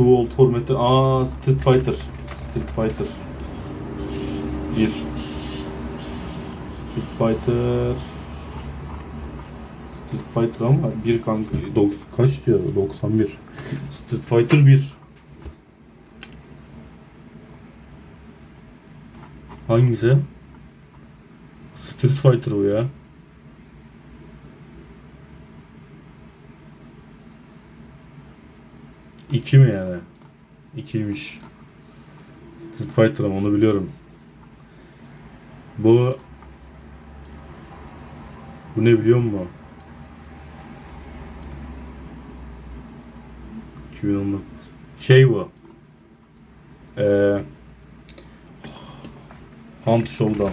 For metal. Aa Street Fighter. Street Fighter. 1. Street Fighter. Street Fighter ama bir kanka. Dok- kaç diyor? 91. Street Fighter 1. Hangisi? Street Fighter bu ya. İki mi yani? İkiymiş. Street Fighter ama onu biliyorum. Bu bu ne biliyor musun? 2010'da. Şey bu. Ee, Hunt Show'dan.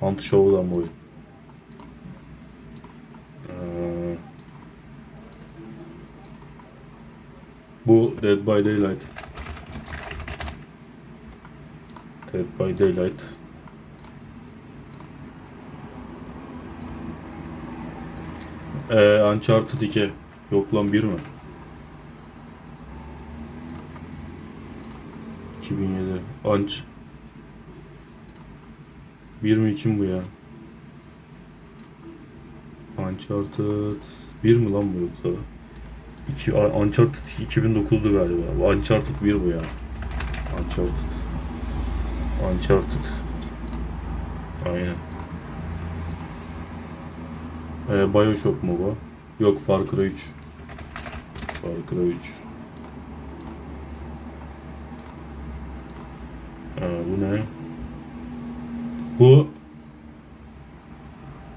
Hunt Show'dan bu oyun. Dead by Daylight. Dead by Daylight. Ee, Uncharted 2. Yok lan 1 mi? 2007. Unch. 1 mi 2 mi bu ya? Uncharted 1 mi lan bu yoksa? 2, Uncharted 2009'du galiba. Uncharted 1 bu ya. Uncharted. Uncharted. Aynen. Ee, Bioshock mu bu? Yok Far Cry 3. Far Cry 3. Ee, bu ne? Bu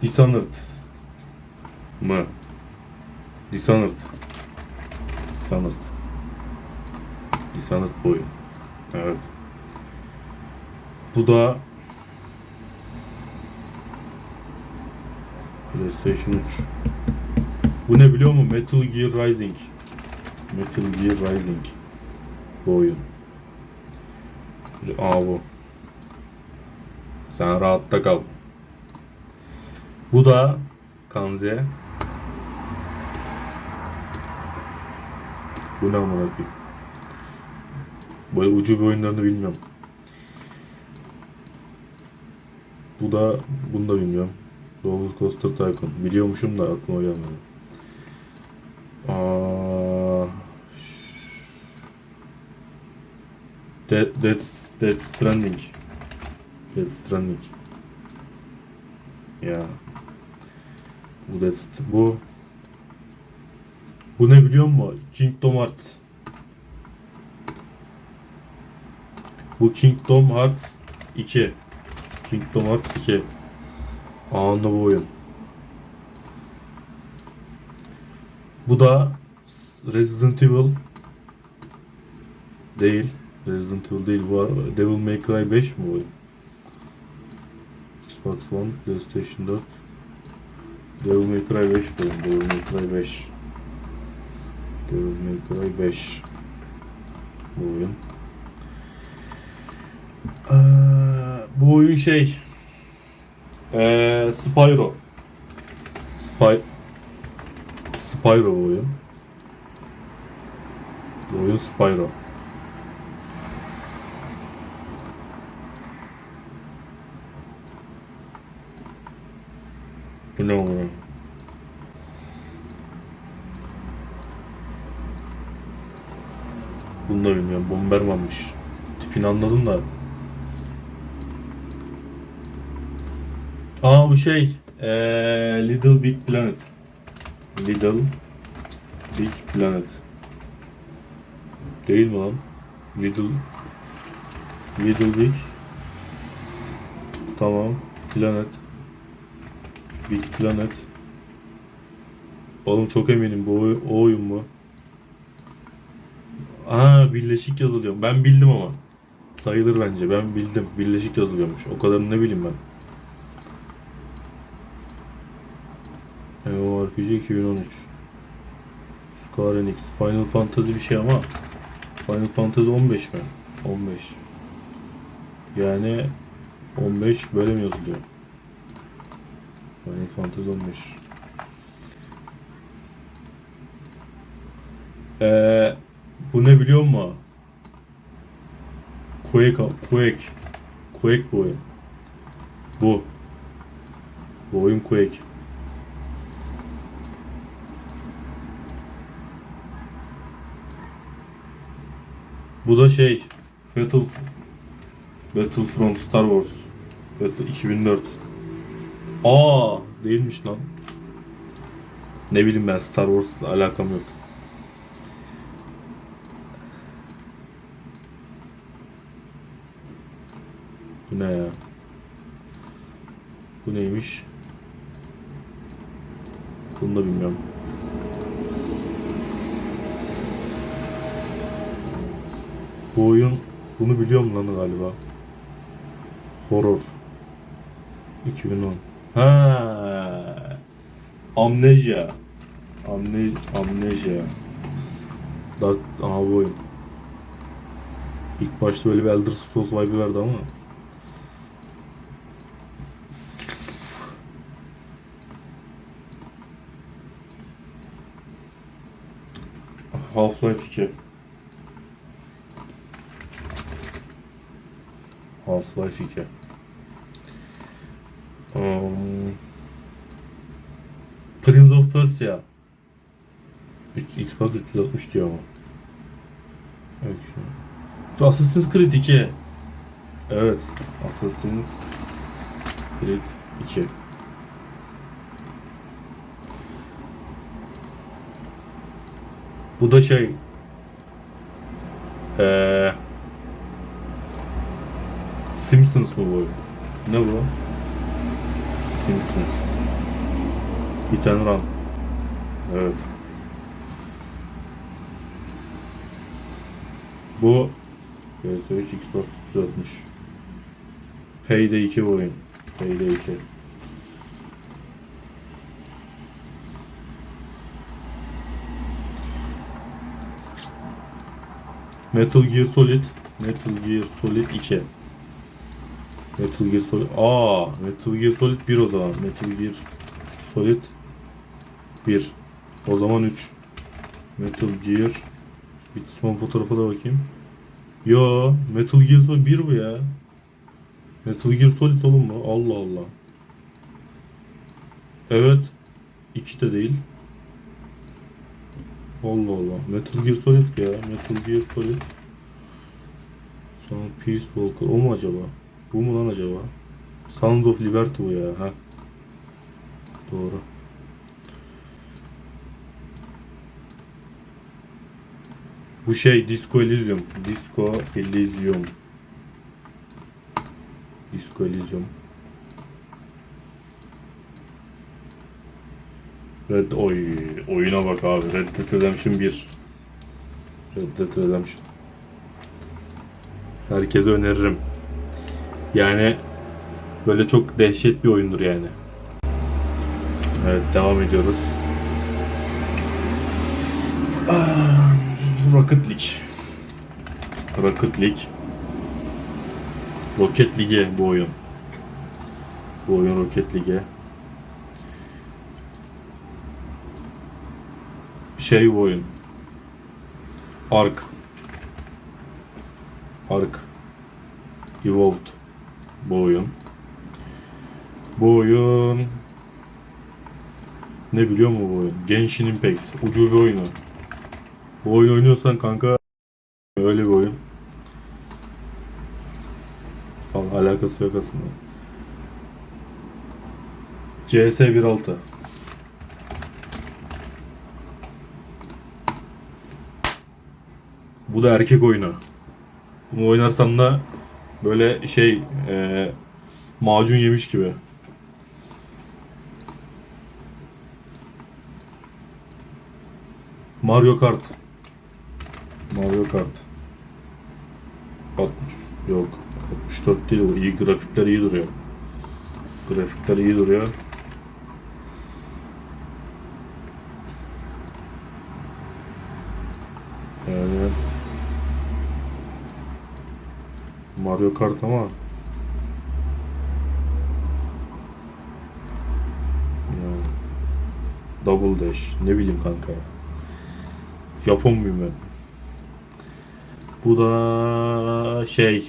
Dishonored mı? Dishonored. Dishonored. Dishonored bu. Evet. Bu da PlayStation 3. Bu ne biliyor musun? Metal Gear Rising. Metal Gear Rising. Bu oyun. Aa bu. Sen rahatta kal. Bu da Kanze. Bu ne amına koyayım? Böyle ucube oyunlarını bilmiyorum. Bu da bunu da bilmiyorum. Roller Coaster Tycoon. Biliyormuşum da aklıma gelmedi. Aa, Dead, Dead, Dead Stranding. Dead Stranding. Ya. Bu Dead bu bu ne biliyor musun? Kingdom Hearts. Bu Kingdom Hearts 2. Kingdom Hearts 2. Anında bu oyun. Bu da Resident Evil değil. Resident Evil değil bu Devil May Cry 5 mi oyun? Xbox One, PlayStation 4 Devil May Cry 5 bu oyun. Devil May Cry 5 Devil May Cry 5 Bu oyun. Ee, bu oyun şey ee, Spyro Spy Spyro bu oyun. Bu oyun Spyro. Bu ne oluyor? Bunu da bilmiyorum. Bombermanmış. Tipini anladım da. Aa bu şey. Ee, Little Big Planet. Little Big Planet. Değil mi lan? Little Little Big Tamam. Planet. Big Planet. Oğlum çok eminim bu oyun mu? Aa birleşik yazılıyor. Ben bildim ama. Sayılır bence. Ben bildim. Birleşik yazılıyormuş. O kadarını ne bileyim ben. MMORPG 2013 Square Enix Final Fantasy bir şey ama Final Fantasy 15 mi? 15 Yani 15 böyle mi yazılıyor? Final Fantasy 15 Ee, bu ne biliyor musun? Quake, Quake. Quake bu oyun. Bu. Bu oyun Quake. Bu da şey Battle Battlefront Star Wars Battle 2004 Aa değilmiş lan Ne bileyim ben Star Wars'la alakam yok Bu ne ya Bu neymiş Bunu da bilmiyorum Bu oyun bunu biliyorum lan galiba. Horror. 2010. Ha. Amnesia. Amne Amnesia. Dark Aha bu oyun. İlk başta böyle bir Elder Scrolls vibe'ı verdi ama. Half-Life 2. Half-Life 2. Um, Prince of Persia. Üç- Xbox 360 diyor ama. Evet. Assassin's Creed 2. Evet. Assassin's Creed 2. Bu da şey. Eee Simpsons mı bu? Ne bu? Simpsons. Hit and Run. Evet. Bu PS3 Xbox 360. Payday 2 bu oyun. Payday 2. Metal Gear Solid. Metal Gear Solid 2. Metal Gear Solid. Aa, Metal Gear Solid 1 o zaman. Metal Gear Solid 1. O zaman 3. Metal Gear bir son fotoğrafa da bakayım. Yo, Metal Gear Solid 1 bu ya. Metal Gear Solid oğlum mu? Allah Allah. Evet. 2 de değil. Allah Allah. Metal Gear Solid ya. Metal Gear Solid. Sonra Peace Walker. O mu acaba? Bu mu lan acaba? Sounds of Liberty bu ya. Ha. Doğru. Bu şey Disco Elysium. Disco Elysium. Disco Elysium. Red oy oyuna bak abi. Red Dead Redemption 1. Red Dead Redemption. Herkese öneririm. Yani böyle çok dehşet bir oyundur yani. Evet devam ediyoruz. Ah, Rocket League. Rocket League. Rocket League bu oyun. Bu oyun Rocket League. Şey bu oyun. Ark. Ark. Evolved. Bu oyun. Bu oyun ne biliyor mu bu oyun? Genshin Impact. Ucube oyunu. Bu oyun oynuyorsan kanka öyle bir oyun. Falan alakası yok aslında. CS 1.6 Bu da erkek oyunu. Bunu oynarsan da böyle şey eee macun yemiş gibi. Mario Kart. Mario Kart. 60. Yok. 64 değil bu. İyi grafikler iyi duruyor. Grafikler iyi duruyor. Yani Mario Kart ama Double Dash ne bileyim kanka. Japon muyum ben? Bu da şey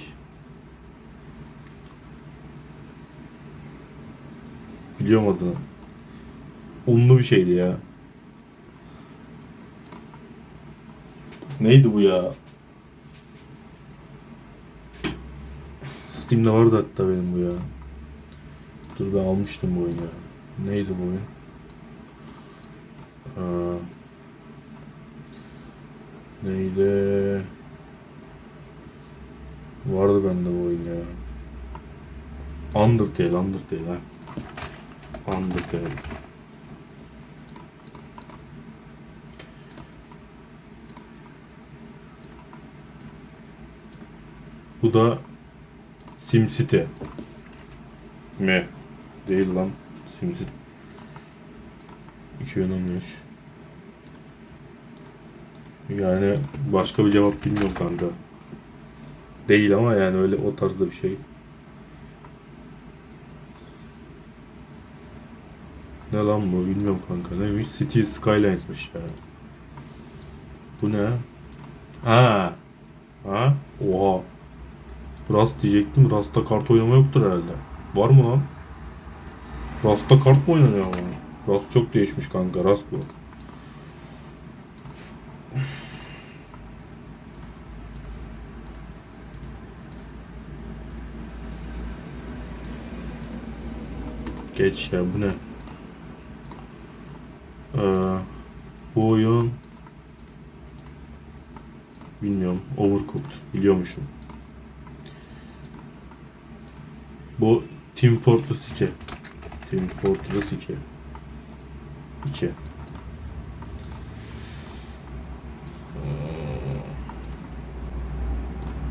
Biliyorum adını. Unlu bir şeydi ya. Neydi bu ya? Steam'de vardı hatta benim bu ya. Dur ben almıştım bu oyunu. Neydi bu oyun? Aa, neydi? Vardı bende bu oyun ya. Undertale, Undertale ha. Undertale. Bu da SimCity. Mi? Değil lan. SimCity. 2015. Yani başka bir cevap bilmiyorum kanka. Değil ama yani öyle o tarzda bir şey. Ne lan bu bilmiyorum kanka. Neymiş? City Skylines'mış ya. Bu ne? Ha. Ha? Oha. Rust diyecektim. Rust'ta kart oynama yoktur herhalde. Var mı lan? Rust'ta kart mı oynanıyor ama? Rust çok değişmiş kanka. Rust bu. Geç ya bu ne? Ee, bu oyun bilmiyorum. Overcooked biliyormuşum. Bu Team Fortress 2. Team Fortress 2. 2.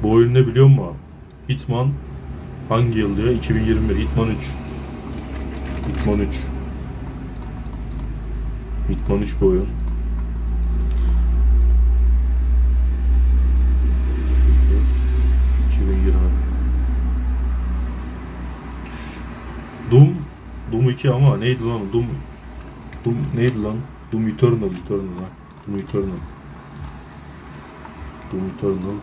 Bu oyun ne biliyor musun? Hitman hangi yıl diyor? 2021. Hitman 3. Hitman 3. Hitman 3 bu oyun. Doom Doom 2 ama neydi lan? Doom Doom neydi lan? Doom Eternal Eternal ha. Doom Eternal. Doom Eternal.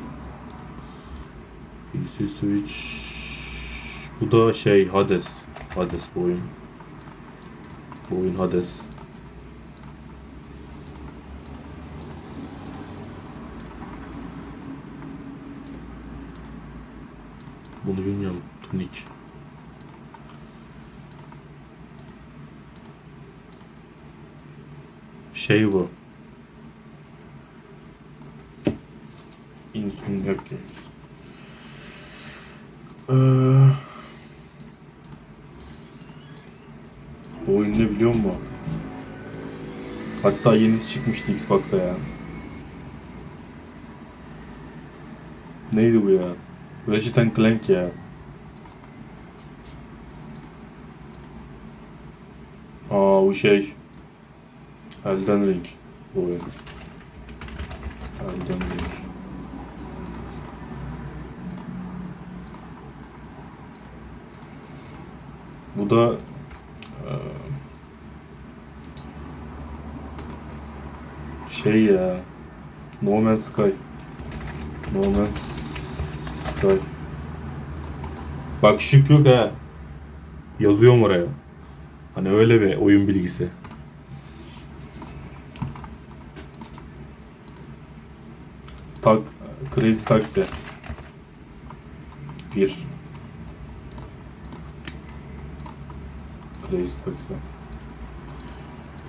PC Switch Bu da şey Hades. Hades bu oyun. Bu oyun Hades. Bunu bilmiyorum. Tunic. Şey bu. Insomniac Games. Ee, bu oyun ne biliyor musun? Hatta yenisi çıkmıştı Xbox'a ya. Neydi bu ya? Ratchet Clank ya. Aa bu şey. Elden Ring. Bu oyun. Elden Ring. Bu da şey ya No Man's Sky. No Man's Sky. Bak şık yok ha. Yazıyorum oraya. Hani öyle bir oyun bilgisi. Crazy Taxi. 1 Crazy Taxi.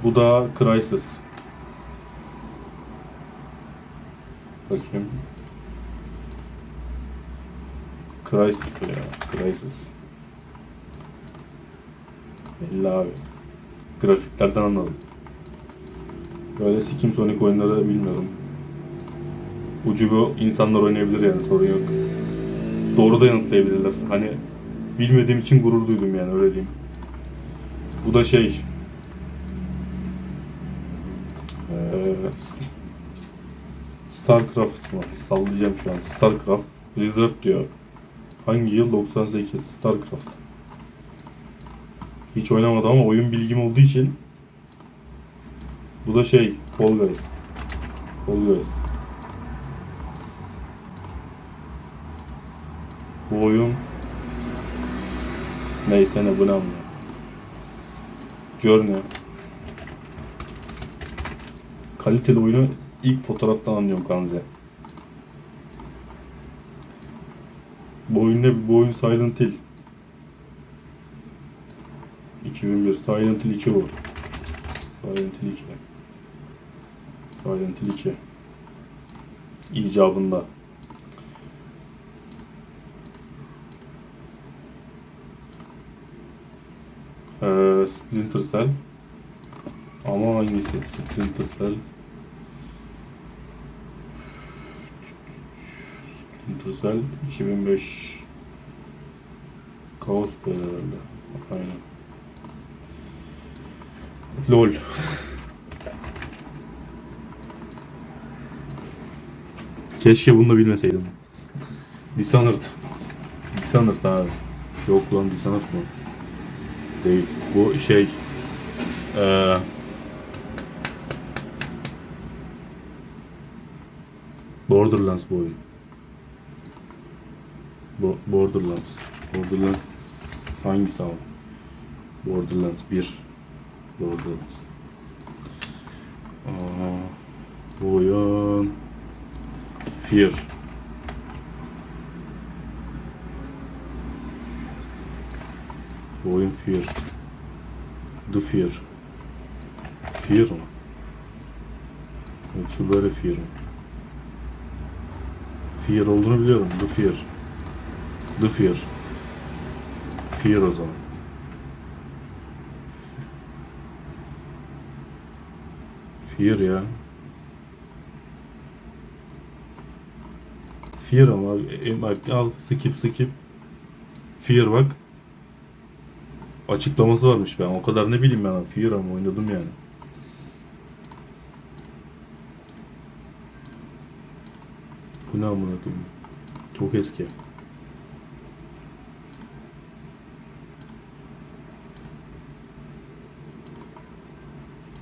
Bu da Crysis. Bakayım. Crysis bu ya. Crysis. Belli abi. Grafiklerden anladım. Böyle sikim Sonic oyunları bilmiyorum. Ucu insanlar oynayabilir yani sorun yok. Doğru da yanıtlayabilirler. Hani bilmediğim için gurur duydum yani öyle diyeyim. Bu da şey. Ee, Starcraft mı? Sallayacağım şu an. Starcraft. Blizzard diyor. Hangi yıl? 98. Starcraft. Hiç oynamadım ama oyun bilgim olduğu için bu da şey Fall Guys. Always. Bu oyun neyse ne bu ne. Journey. Kaliteli oyunu ilk fotoğraftan anlıyorum Kanze. Bu oyun ne? Bu oyun Silent Hill. 2001. Silent Hill 2 bu. Silent Hill 2. Silent Hill 2. İcabında. Ee, Splinter Cell. Ama hangisi? Splinter Cell. Splinter Cell 2005. Kaos Play herhalde. Aynen. LOL. Keşke bunu da bilmeseydim. Dishonored. Dishonored abi. Yok lan Dishonored mı? Değil. Bu şey... Eee... Borderlands bu oyun. Bo Borderlands. Borderlands hangisi abi? Borderlands 1. Borderlands. Aa, bu oyun... Fear. Bu oyun Fear. The Fear. Fear mı? Yoksa böyle Fear mı? Fear olduğunu biliyorum. The Fear. The Fear. Fear o zaman. Fear ya. Fear ama e, bak al skip skip. Fear bak. Açıklaması varmış ben. O kadar ne bileyim ben. Fear ama oynadım yani. Bu ne amına koyayım? Çok eski.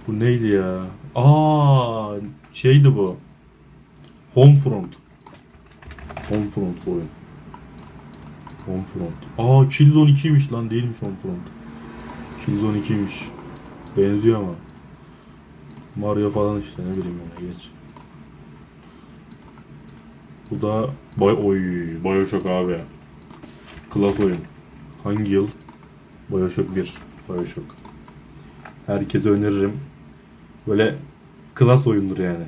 Bu neydi ya? Aa, şeydi bu. Homefront. Homefront oyun. Homefront. Aa Killzone 2'ymiş lan değilmiş Homefront. Killzone 2'ymiş. Benziyor ama. Mario falan işte ne bileyim yani geç. Bu da Bay oy Bioshock abi. Klas oyun. Hangi yıl? Bioshock 1. Bioshock. Herkese öneririm. Böyle klas oyundur yani.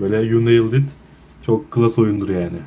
Böyle You Nailed It. Çok klas oyundur yani.